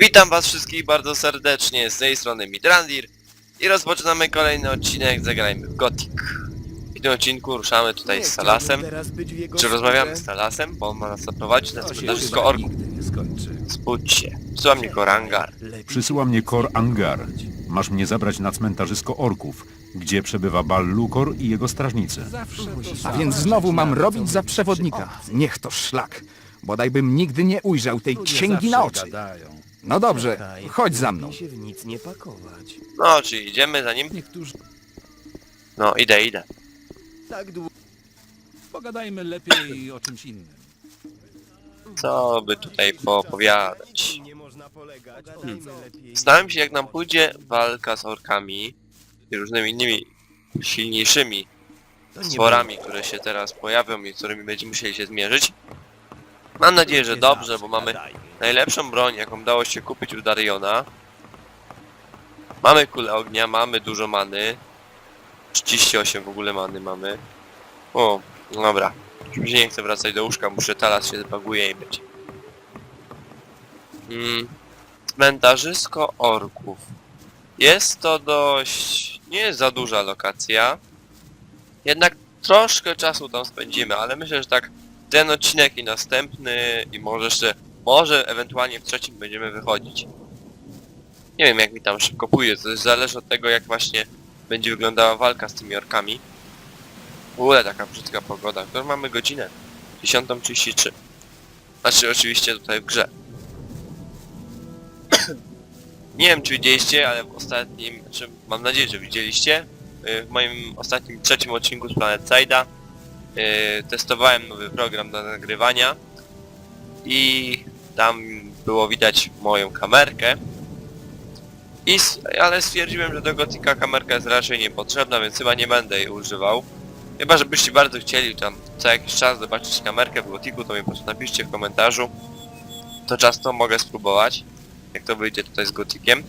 Witam was wszystkich bardzo serdecznie, z tej strony Midrandir i rozpoczynamy kolejny odcinek Zagrajmy w Gothic. W tym odcinku ruszamy tutaj z Salasem, czy rozmawiamy z Salasem, bo on ma nas zaprowadzić na cmentarzysko orków. Spójrzcie, słucha mnie Korangar. Przysyła mnie Kor Angar. Masz mnie zabrać na cmentarzysko orków, gdzie przebywa Bal Lukor i jego strażnicy. A więc znowu mam robić za przewodnika. Niech to szlak. Bodajbym nigdy nie ujrzał tej księgi na oczy. No dobrze, chodź za mną. się w nic nie pakować. No, czy idziemy za nim? Niektórzy No, idę, idę. tak długo Pogadajmy lepiej o czymś innym. Co by tutaj poopowiadać? nie można polegać. Hmm. Pogadajmy lepiej. Zastanawiam się, jak nam pójdzie walka z orkami i różnymi innymi silniejszymi To nie stworami, które się teraz pojawią i z którymi będziemy musieli się zmierzyć. Mam nadzieję, że dobrze, bo mamy najlepszą broń, jaką dało się kupić u Dariona. Mamy kulę ognia, mamy dużo many. 38 w ogóle many mamy. O, no dobra. Już nie chce wracać do łóżka, muszę talas się zbaguje i być. Mm, cmentarzysko orków. Jest to dość... nie jest za duża lokacja. Jednak troszkę czasu tam spędzimy, ale myślę, że tak ten odcinek i następny i może jeszcze, może ewentualnie w trzecim będziemy wychodzić. Nie wiem jak mi tam szybko pójdzie, to zależy od tego jak właśnie będzie wyglądała walka z tymi orkami. W ogóle taka brzydka pogoda, którą mamy godzinę 10.33. Znaczy oczywiście tutaj w grze. Nie wiem czy widzieliście, ale w ostatnim, znaczy mam nadzieję, że widzieliście, y, w moim ostatnim trzecim odcinku z Planet Side'a yy, testowałem nowy program do nagrywania i tam było widać moją kamerkę i ale stwierdziłem, że do Gotika kamerka jest raczej niepotrzebna, więc chyba nie będę jej używał. Chyba, żebyście bardzo chcieli tam co jakiś czas zobaczyć kamerkę w Gotiku, to mi po prostu napiszcie w komentarzu. To czas to mogę spróbować, jak to wyjdzie tutaj z Gotikiem.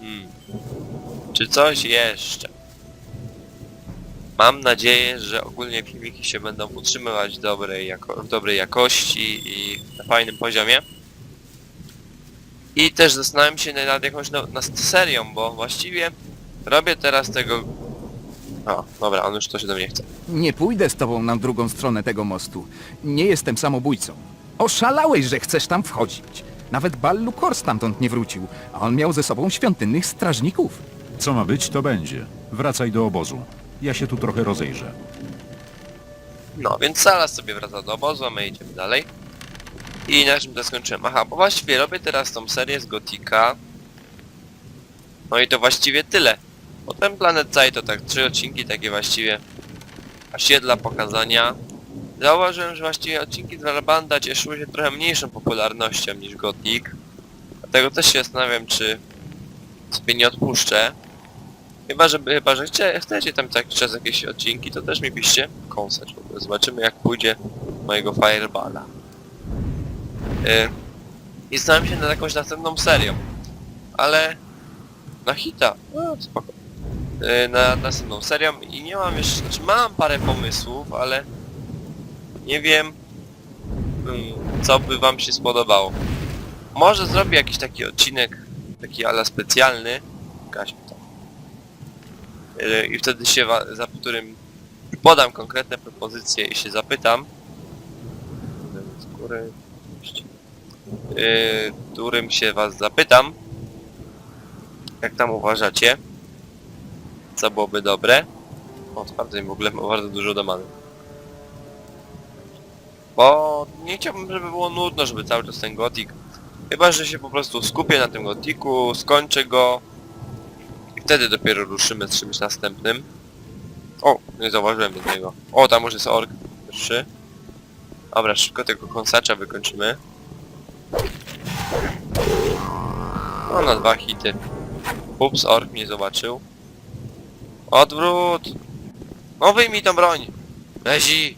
Hmm. Czy coś jeszcze? Mam nadzieję, że ogólnie filmiki się będą utrzymywać dobrej jako, w dobrej jakości i na fajnym poziomie. I też zastanawiam się nad jakąś no, nad serią, bo właściwie robię teraz tego... O, dobra, on już to się do mnie chce. Nie pójdę z tobą na drugą stronę tego mostu. Nie jestem samobójcą. Oszalałeś, że chcesz tam wchodzić. Nawet Bal Lukor stamtąd nie wrócił, a on miał ze sobą świątynnych strażników. Co ma być, to będzie. Wracaj do obozu. Ja się tu trochę rozejrzę. No, więc Salas sobie wraca do obozu, a my idziemy dalej. I na czym to skończyłem? Aha, bo właściwie robię teraz tą serię z Gotika. No i to właściwie tyle. Potem Planet Side to tak trzy odcinki takie właściwie je dla pokazania. Zauważyłem, że właściwie odcinki z Valbanda cieszyły się trochę mniejszą popularnością niż Gothic. Dlatego też się zastanawiam, czy sobie nie odpuszczę. Chyba, że, chyba, że chcie, chcecie tam tak czas jakieś odcinki, to też mi piszcie konsert. w ogóle. Zobaczymy jak pójdzie mojego Fireballa. Yy, I znałem się nad jakąś następną serią. Ale na hita, no spoko. Yy, na następną serią i nie mam jeszcze, znaczy mam parę pomysłów, ale nie wiem mm, co by wam się spodobało. Może zrobię jakiś taki odcinek, taki ala specjalny. Kaś tam. Yy, I wtedy się za którym podam konkretne propozycje i się zapytam. Skóry. Yy, którym się was zapytam. Jak tam uważacie? Co byłoby dobre? O, sprawdzę w ogóle ma bardzo dużo domany. Bo nie chciałbym, żeby było nudno, żeby cały czas ten gotik. Chyba, że się po prostu skupię na tym gotiku, skończę go wtedy dopiero ruszymy z czymś następnym. O, nie zauważyłem jednego. O, tam już jest ork. Trzy. Dobra, szybko tego kąsacza wykończymy. No, na dwa hity. Ups, ork mnie zobaczył. Odwrót! No wyjmij tą broń! Lezi!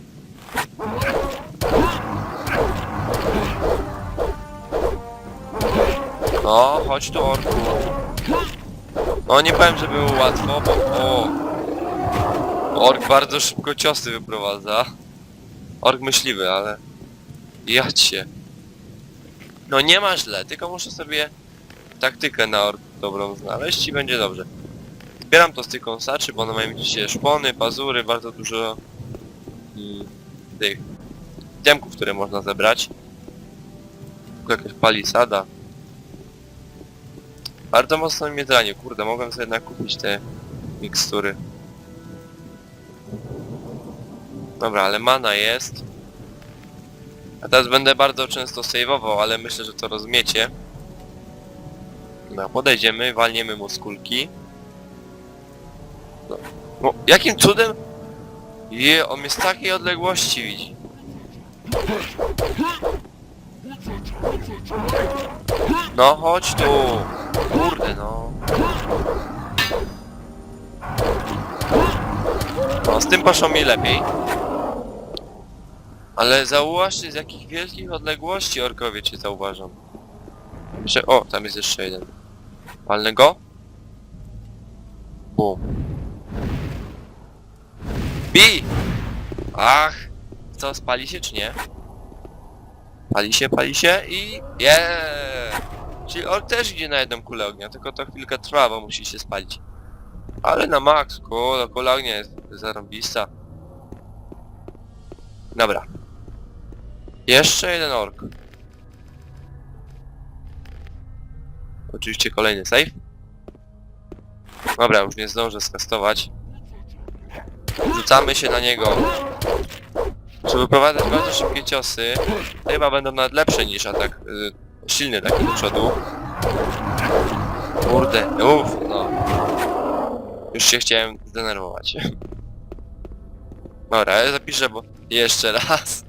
No, chodź tu orku. No nie powiem, że było łatwo, bo... O, ork bardzo szybko ciosy wyprowadza. Ork myśliwy, ale... Ja cię. No nie ma źle, tylko muszę sobie taktykę na ork dobrą znaleźć i będzie dobrze. Zbieram to z tych kąsaczy, bo one mają dzisiaj szpony, pazury, bardzo dużo mm, tych temków, które można zebrać. Tu Jakaś palisada. Bardzo mocno mnie zranił, kurde, mogłem sobie jednak kupić te mikstury. Dobra, ale mana jest. A teraz będę bardzo często saveował, ale myślę, że to rozumiecie. No, podejdziemy, walniemy mu z kulki. No, no jakim cudem? Je, on mnie z takiej odległości widzi. No chodź tu! Kurde no. No z tym poszło mi lepiej. Ale zauważcie z jakich wielkich odległości orkowie cię zauważą. Jeszcze, o, tam jest jeszcze jeden. Palny go? Bum. Bi! Ach! Co, spali się czy nie? Pali się, pali się i... Yeah! Czyli ork też idzie na jedną kulę ognia, tylko to chwilkę trwa, bo musi się spalić. Ale na max, kula, kula ognia jest zarąbista. Dobra. Jeszcze jeden ork. Oczywiście kolejny save. Dobra, już nie zdążę skastować. Rzucamy się na niego. Żeby wyprowadzać bardzo szybkie ciosy, chyba będą nawet lepsze niż atak y, silny taki do przodu. Kurde, uff, no. Już się chciałem zdenerwować. Dobra, ja zapiszę, bo jeszcze raz.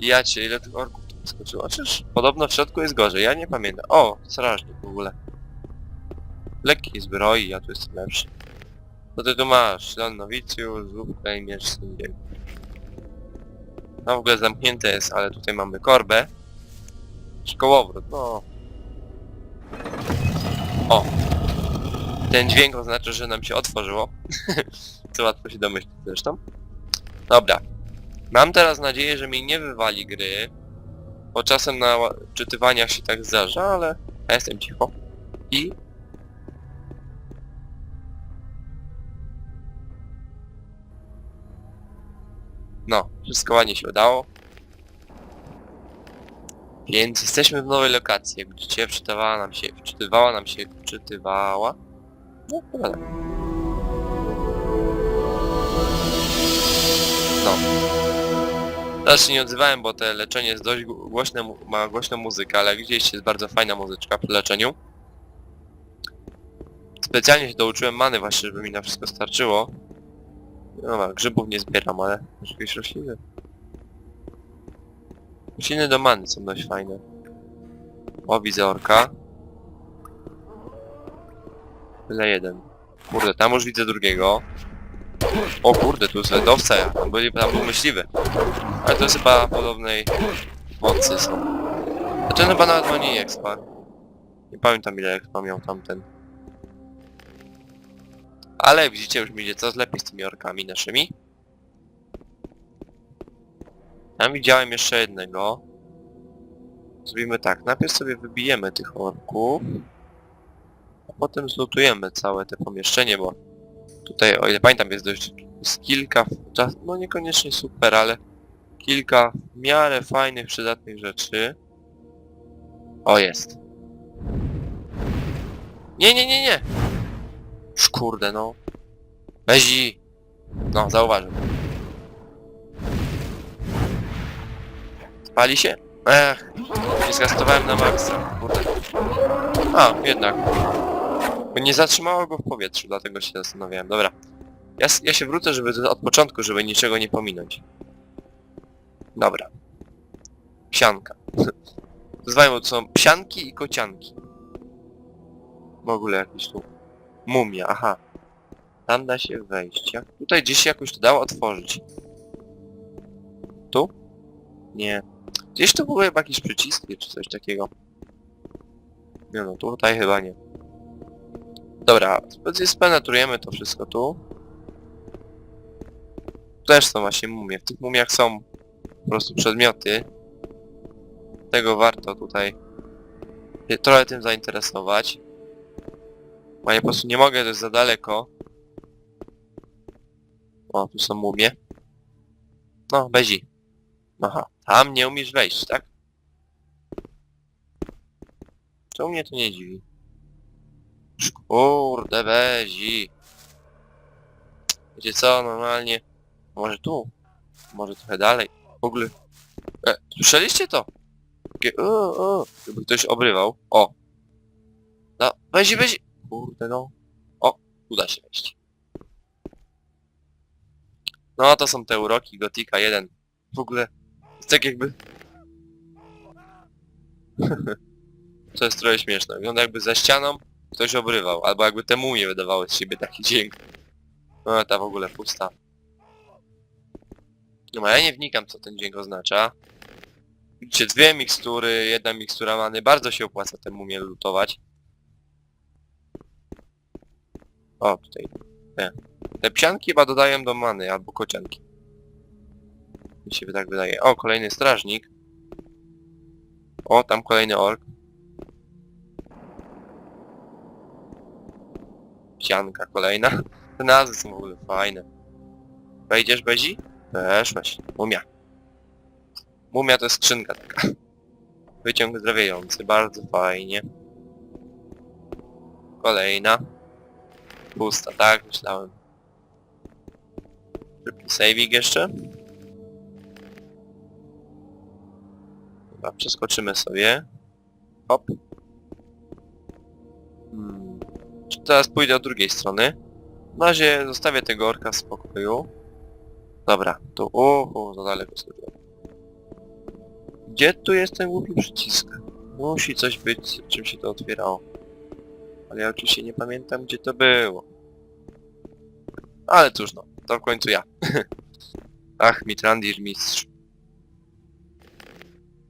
Ja cię, ile tych orków tu wyskoczyło? Czyż podobno w środku jest gorzej, ja nie pamiętam. O, strażnik w ogóle. Lekkiej zbroi, ja tu jestem lepszy. Co ty tu masz? Ślad nowicjusz, i miecz sędziego. No w ogóle zamknięte jest, ale tutaj mamy korbę. Szkołowrót, no. O! Ten dźwięk oznacza, że nam się otworzyło. Co łatwo się domyślić zresztą. Dobra. Mam teraz nadzieję, że mi nie wywali gry. Bo czasem na czytywaniach się tak zdarza, ale ja jestem cicho. I... No, wszystko ładnie się udało. Więc jesteśmy w nowej lokacji. Jak widzicie, wczytywała nam się, wczytywała nam się, wczytywała. No, chyba tak. No. Teraz się nie odzywałem, bo te leczenie jest dość gł- głośne, ma głośną muzykę, ale jak widzieliście jest bardzo fajna muzyczka przy leczeniu. Specjalnie się douczyłem many właśnie, żeby mi na wszystko starczyło. No, grzybów nie zbieram, ale jakieś rośliny. Rośliny do many są dość fajne. O, widzę orka. Tyle jeden. Kurde, tam już widzę drugiego. O kurde, tu jest ledowca, tam, byli, tam był myśliwy. Ale to jest chyba podobnej mocy są. Ten chyba nawet ma nie expa. Nie pamiętam ile expa miał tamten. Ale widzicie, już mi idzie coraz lepiej z tymi orkami naszymi. Tam widziałem jeszcze jednego. Zrobimy tak, najpierw sobie wybijemy tych orków. A potem zlutujemy całe te pomieszczenie, bo tutaj, o ile pamiętam, jest dość jest kilka, no niekoniecznie super, ale kilka w miarę fajnych, przydatnych rzeczy. O, jest. Nie, nie, nie, nie! Szkurde, no. Wezi! No, zauważył. Spali się? Ech, nie skastowałem na maksa, kurde. A, jednak. Bo nie zatrzymało go w powietrzu, dlatego się zastanawiałem. Dobra. Ja, ja się wrócę, żeby od początku, żeby niczego nie pominąć. Dobra. Psianka. Nazywajmy to są psianki i kocianki. W ogóle jakieś tu... Mumia, aha. Tam da się wejść. Jak... Tutaj gdzieś się jakoś to dało otworzyć. Tu? Nie. Gdzieś tu były chyba jakieś przyciski czy coś takiego. Nie no, tutaj chyba nie. Dobra, spenetrujemy to wszystko tu. Też są właśnie mumie. W tych mumiach są po prostu przedmioty. Tego warto tutaj trochę tym zainteresować. Bo ja po prostu nie mogę, to jest za daleko. O, tu są mumie. No, Bezi. Aha, tam nie umiesz wejść, tak? Co mnie to nie dziwi? Kurde, Bezi. Wiecie co, normalnie... Może tu? Może trochę dalej? W ogóle... E, słyszeliście to? Takie o, o, jakby ktoś obrywał. O! No, Bezi, Bezi! Kurde no. O, uda się wejść. No, to są te uroki Gotika 1. W ogóle... Tak jakby... to jest trochę śmieszne. Wygląda jakby za ścianą ktoś obrywał, albo jakby te mumie wydawały z siebie taki dźwięk. No, ta w ogóle pusta. No, ja nie wnikam, co ten dźwięk oznacza. Widzicie, dwie mikstury, jedna mikstura many. Bardzo się opłaca te mumie lutować. O, tutaj. Te. Te psianki chyba dodają do many, albo kocianki. Mi się tak wydaje. O, kolejny strażnik. O, tam kolejny ork. Psianka kolejna. Te nazwy są w ogóle fajne. Wejdziesz, Bezi? Weszłeś. Mumia. Mumia to jest skrzynka taka. Wyciąg zdrowiejący, bardzo fajnie. Kolejna. Pusta, tak myślałem. Szybki saving jeszcze. Chyba przeskoczymy sobie. Hop. Hmm. Czy teraz pójdę od drugiej strony? Na razie zostawię tego orka w spokoju. Dobra, tu... Uhu, za daleko skoczyłem. Gdzie tu jest ten głupi przycisk? Musi coś być, czym się to otwierało. Ale ja oczywiście nie pamiętam, gdzie to było. Ale cóż no, to w końcu ja. Ach, Mitrandir mistrz.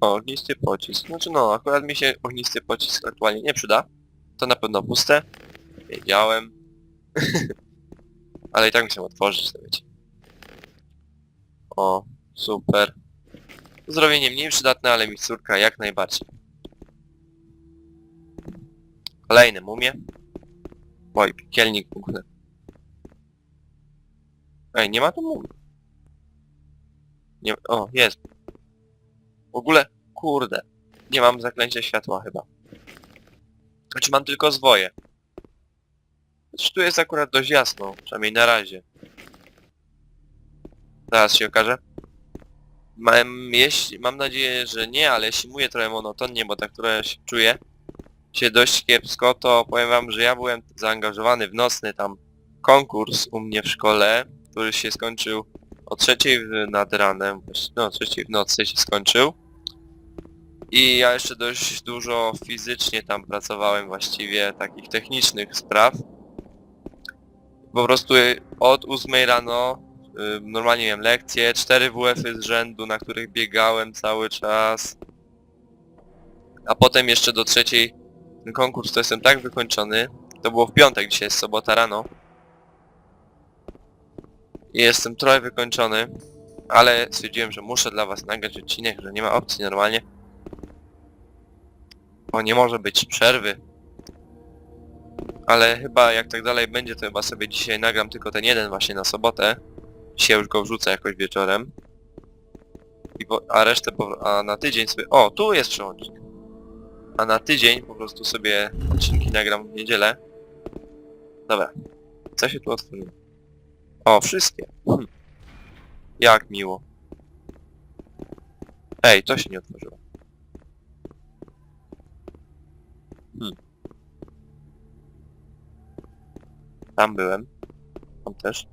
O, ognisty pocisk. Znaczy no, akurat mi się ognisty pocisk aktualnie nie przyda. To na pewno puste. Wiedziałem. Ale i tak musimy otworzyć, to wiecie. O, super. Zdrowienie mniej przydatne, ale miksturka jak najbardziej. Kolejne mumie. Oj, piekielnik w ogóle. Ej, nie ma tu mumii. Nie, o, jest. W ogóle, kurde. Nie mam zaklęcia światła chyba. Znaczy mam tylko zwoje. Znaczy tu jest akurat dość jasno, przynajmniej na razie. Zaraz się okaże. Mam, jeśli, mam nadzieję, że nie, ale jeśli mówię trochę monotonnie, bo tak trochę się czuję się dość kiepsko, to powiem wam, że ja byłem zaangażowany w nocny tam konkurs u mnie w szkole, który się skończył o trzeciej nad ranem, no trzeciej w nocy się skończył. I ja jeszcze dość dużo fizycznie tam pracowałem właściwie, takich technicznych spraw. Po prostu od 8 rano normalnie miałem lekcje, 4 WF-y z rzędu, na których biegałem cały czas. A potem jeszcze do trzeciej konkurs to jestem tak wykończony. To było w piątek, dzisiaj jest sobota rano. Jestem trochę wykończony, ale stwierdziłem, że muszę dla was nagrać odcinek, że nie ma opcji normalnie. Bo nie może być przerwy. Ale chyba jak tak dalej będzie, to chyba sobie dzisiaj nagram tylko ten jeden właśnie na sobotę. Dzisiaj już go wrzucę jakoś wieczorem. I po, a resztę, po, a na tydzień sobie... O, tu jest przełącznik. A na tydzień po prostu sobie odcinki nagram w niedzielę. Dobra. Co się tu otworzyło? O, wszystkie. Hm. Jak miło. Ej, to się nie otworzyło. Hmm. Tam byłem. Tam też.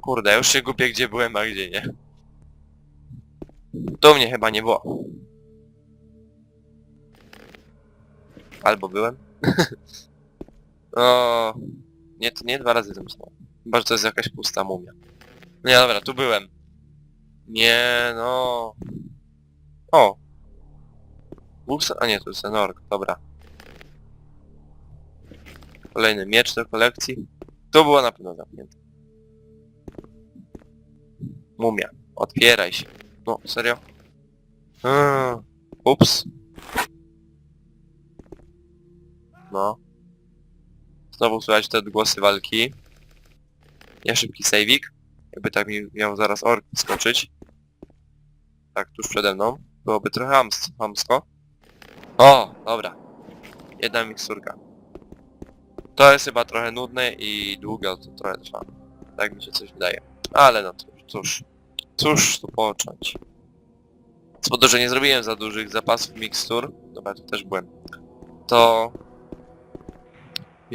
Kurde, już się gubię gdzie byłem, a gdzie nie. Tu mnie chyba nie było. Albo byłem. o, nie, to nie dwa razy tym samym. Chyba, że to jest jakaś pusta mumia. No Nie, dobra, tu byłem. Nie, no... O! Buksa? A nie, to jest ten ork, dobra. Kolejny miecz do kolekcji. Tu było na pewno zamknięte. Mumia. Otwieraj się. No, serio? Ups. No. Znowu słychać te odgłosy walki. Ja szybki sejwik. Jakby tak mi miał zaraz ork skoczyć. Tak, tuż przede mną. Byłoby trochę hams- hamsko. O, dobra. Jedna miksturka. To jest chyba trochę nudne i długo to trochę trwa. Tak mi się coś wydaje. Ale no cóż, cóż. Cóż tu począć. Z powodu, że nie zrobiłem za dużych zapasów mikstur, dobra, tu też byłem, to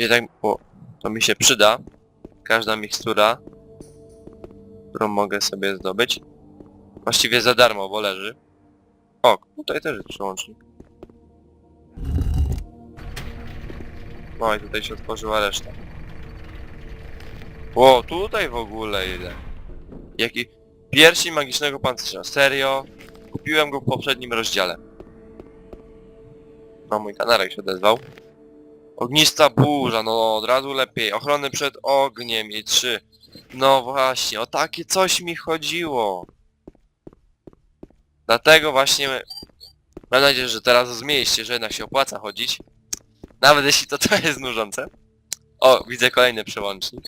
jednak, o, to mi się przyda każda mikstura, którą mogę sobie zdobyć. Właściwie za darmo, bo leży. O, tutaj też jest przełącznik. No i tutaj się otworzyła reszta. O, tutaj w ogóle ile. Jaki... Pierścień magicznego pancerza. Serio? Kupiłem go w poprzednim rozdziale. No, mój kanarek się odezwał. Ognista burza, no od razu lepiej. Ochrony przed ogniem i trzy. No właśnie, o takie coś mi chodziło. Dlatego właśnie... Mam nadzieję, że teraz zrozumieliście, że jednak się opłaca chodzić. Nawet jeśli to trochę jest nużące. O, widzę kolejny przełącznik.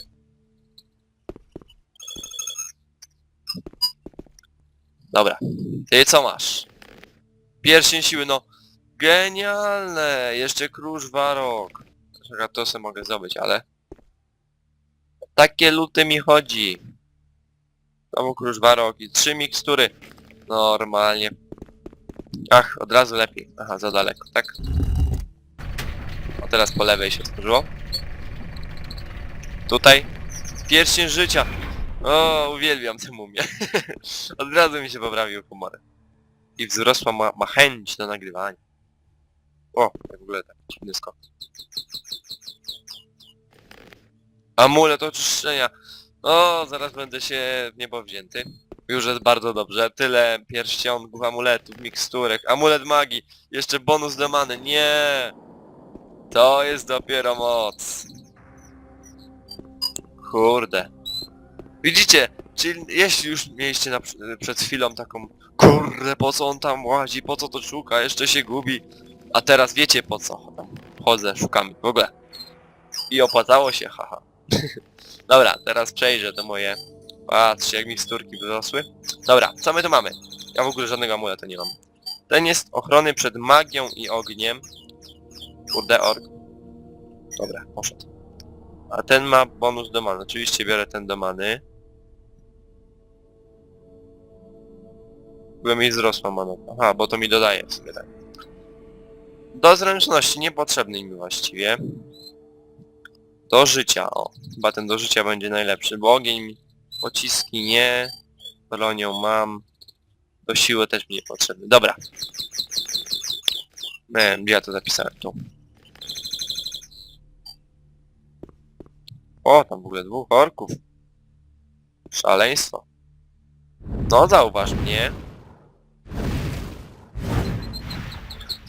Dobra. Ty co masz? Pierścień siły, no... Genialne! Jeszcze krusz warok. To sobie mogę zdobyć, ale... Takie luty mi chodzi. Znowu krusz warok i trzy mikstury. Normalnie. Ach, od razu lepiej. Aha, za daleko, tak? A teraz po lewej się otworzyło. Tutaj. Pierścień życia. O, uwielbiam tę mumię. Od razu mi się poprawił humor. I wzrosła ma, ma chęć do nagrywania. O, w ogóle tak dziwny skok. Amulet oczyszczenia. O, zaraz będę się w niebo wzięty. Już jest bardzo dobrze. Tyle pierścionków, amuletów, miksturek. Amulet magii. Jeszcze bonus do many. Nie! To jest dopiero moc. Kurde. Widzicie? Czyli jeśli już mieliście na, przed chwilą taką Kurde, po co on tam łazi, po co to szuka, jeszcze się gubi. A teraz wiecie po co. Chodzę, szukam w ogóle. I opłacało się, haha. Dobra, teraz przejrzę te moje... Patrzcie, jak mi sturki wyrosły. Dobra, co my tu mamy? Ja w ogóle żadnego amuletu nie mam. Ten jest ochrony przed magią i ogniem. Kurde, ork. Dobra, poszedł. A ten ma bonus do many. Oczywiście biorę ten do many. Byłem mi wzrosła mana. Aha, bo to mi dodaje w sumie tak. Do zręczności niepotrzebny mi właściwie. Do życia, o. Chyba ten do życia będzie najlepszy, bo ogień. Pociski nie. Bronią mam. Do siły też mi niepotrzebny. Dobra. Nie gdzie ja to zapisałem? Tu. O, tam w ogóle dwóch orków. Szaleństwo. No, zauważ mnie.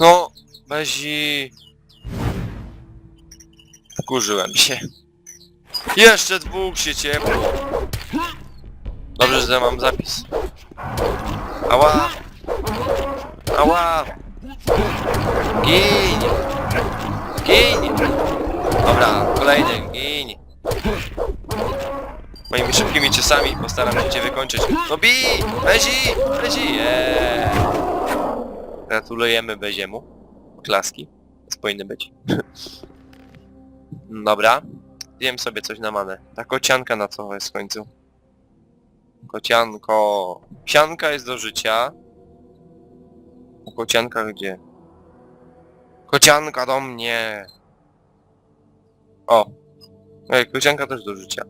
No, Bezi... Wkurzyłem się. Jeszcze dwóch się ciepło. Dobrze, że mam zapis. Ała! Ała! Gin! Gin! Dobra, kolejny, gin! Moimi szybkimi ciosami postaram się cię wykończyć. No bij! Bezi! Bezi! Eee. Gratulujemy Beziemu. Klaski. To powinny być. Dobra. Wiem sobie coś na manę. Ta kocianka na co jest w końcu? Kocianko... Sianka jest do życia. Kocianka gdzie? Kocianka do mnie! O! Ej, kocianka też do życia.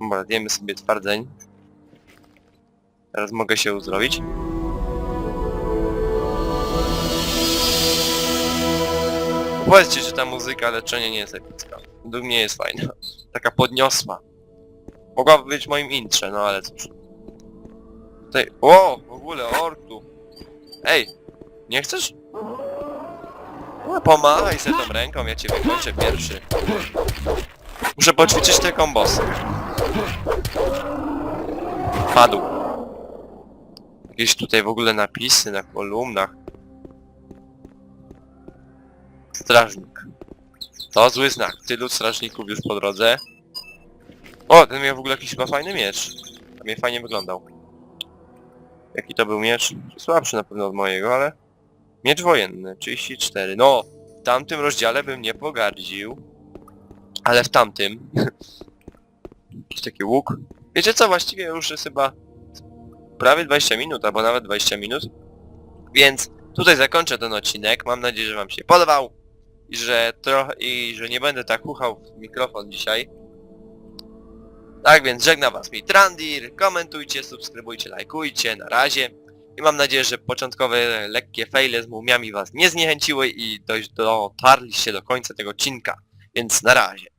Dobra, jemy sobie twardzeń. Teraz mogę się uzdrowić. Powiedzcie, że ta muzyka leczenia nie jest epicka. Według mnie jest fajna. Taka podniosła. Mogłaby być moim intrze, no ale cóż. Tutaj... O! W ogóle ork tu. Ej! Nie chcesz? No, pomachaj tą ręką, ja cię wykończę pierwszy. Muszę poćwiczyć te kombosy. Padł. Jakieś tutaj w ogóle napisy na kolumnach. Strażnik. To zły znak. Tylu strażników już po drodze. O, ten miał w ogóle jakiś chyba fajny miecz. Mnie fajnie wyglądał. Jaki to był miecz? Słabszy na pewno od mojego, ale... Miecz wojenny, 34. No, w tamtym rozdziale bym nie pogardził. Ale w tamtym... Jakiś taki łuk. Wiecie co, właściwie już jest chyba prawie 20 minut, albo nawet 20 minut. Więc tutaj zakończę ten odcinek. Mam nadzieję, że wam się podobał. I że trochę... i że nie będę tak chuchał w mikrofon dzisiaj. Tak więc żegna was Mitrandir, komentujcie, subskrybujcie, lajkujcie, na razie. I mam nadzieję, że początkowe lekkie fejle z mumiami was nie zniechęciły i dotarliście do końca tego odcinka. Więc na razie.